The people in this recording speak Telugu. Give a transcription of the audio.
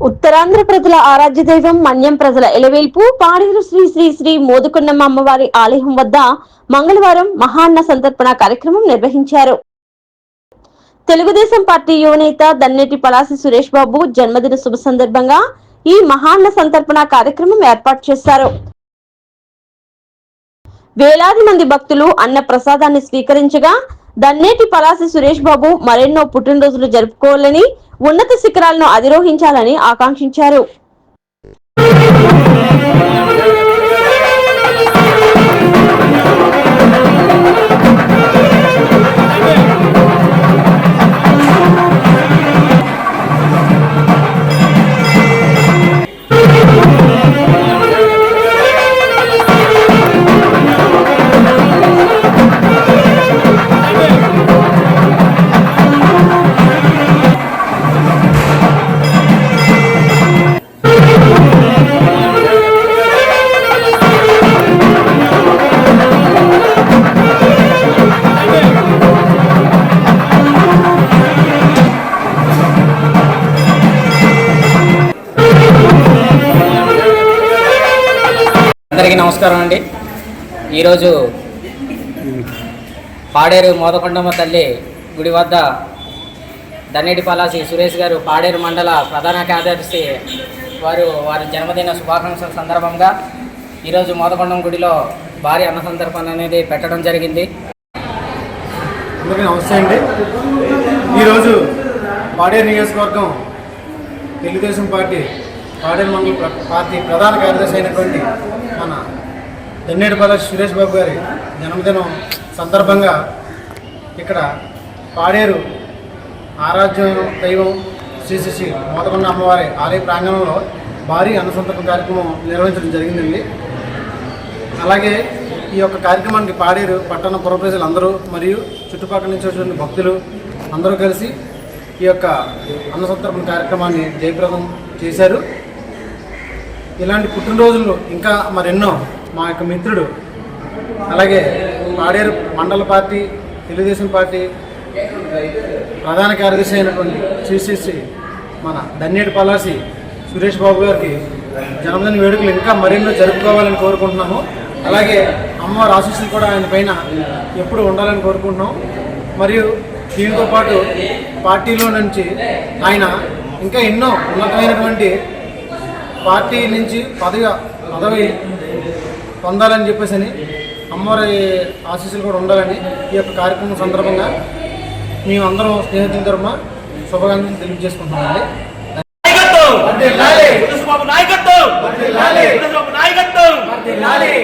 ఉత్తరాంధ్ర ప్రజల ఆరాధ్య దైవం మన్యం ప్రజల ఎలవేల్పు పాడేరు శ్రీ శ్రీ శ్రీ మోదుకొండమ్మ అమ్మవారి ఆలయం వద్ద మంగళవారం మహాన్న సంతర్పణ కార్యక్రమం నిర్వహించారు. తెలుగుదేశం పార్టీ యువనేత దన్నెటి పలాసి సురేష్ బాబు జన్మదిన శుభ సందర్భంగా ఈ మహాన్న సంతర్పణ కార్యక్రమం ఏర్పాటు చేశారు. వేలాది మంది భక్తులు అన్న ప్రసాదాన్ని స్వీకరించగా దన్నేటి పలాసి సురేష్ బాబు మరెన్నో పుట్టినరోజులు జరుపుకోవాలని ఉన్నత శిఖరాలను అధిరోహించాలని ఆకాంక్షించారు. అందరికీ నమస్కారం అండి. ఈరోజు పాడేరు మోదకొండమ్మ తల్లి గుడి వద్ద దన్నేటి పలాసి సురేష్ గారు పాడేరు మండల ప్రధాన కార్యదర్శి వారు వారి జన్మదిన శుభాకాంక్షల సందర్భంగా ఈరోజు మోదకొండం గుడిలో భారీ అన్న సందర్భం అనేది పెట్టడం జరిగింది. అందరికీ నమస్తే అండి. ఈరోజు పాడేరు నియోజకవర్గం తెలుగుదేశం పార్టీ పాడేరు మండల పార్టీ ప్రధాన కార్యదర్శి అయినటువంటి మన దన్నేడుపల్లి సురేష్ బాబు గారి జన్మదినం సందర్భంగా ఇక్కడ పాడేరు ఆరాధ్య దైవం శ్రీ శ్రీ శ్రీ మోదకొండ అమ్మవారి ఆలయ ప్రాంగణంలో భారీ అన్నసంతర్పణ కార్యక్రమం నిర్వహించడం జరిగిందండి. అలాగే ఈ యొక్క కార్యక్రమానికి పాడేరు పట్టణ పుర ప్రజలందరూ మరియు చుట్టుపక్కల నుంచి వచ్చిన భక్తులు అందరూ కలిసి ఈ యొక్క అన్నసంతర్పణ కార్యక్రమాన్ని జయప్రదం చేశారు. ఇలాంటి పుట్టినరోజులు ఇంకా మరెన్నో మా యొక్క మిత్రుడు అలాగే పాడేరు మండల పార్టీ తెలుగుదేశం పార్టీ ప్రధాన కార్యదర్శి అయినటువంటి శ్రీ మన దన్నేటి పలాసి సురేష్ బాబు గారికి జన్మదిన వేడుకలు ఇంకా మరెన్నో జరుపుకోవాలని కోరుకుంటున్నాము. అలాగే అమ్మవారి ఆశీస్సులు కూడా ఆయన పైన ఎప్పుడు ఉండాలని కోరుకుంటున్నాం. మరియు దీంతో పాటు పార్టీలో నుంచి ఆయన ఇంకా ఎన్నో ఉన్నతమైనటువంటి పార్టీ నుంచి పదవి పదవి పొందాలని చెప్పేసి అని అమ్మవారి ఆశీస్సులు కూడా ఉండాలని ఈ యొక్క కార్యక్రమం సందర్భంగా మేము అందరం స్నేహితుల తరఫున శుభాకాంక్షలు తెలియజేసుకుంటున్నామండి. నాయకత్వం! నాయకత్వం! నాయకత్వం!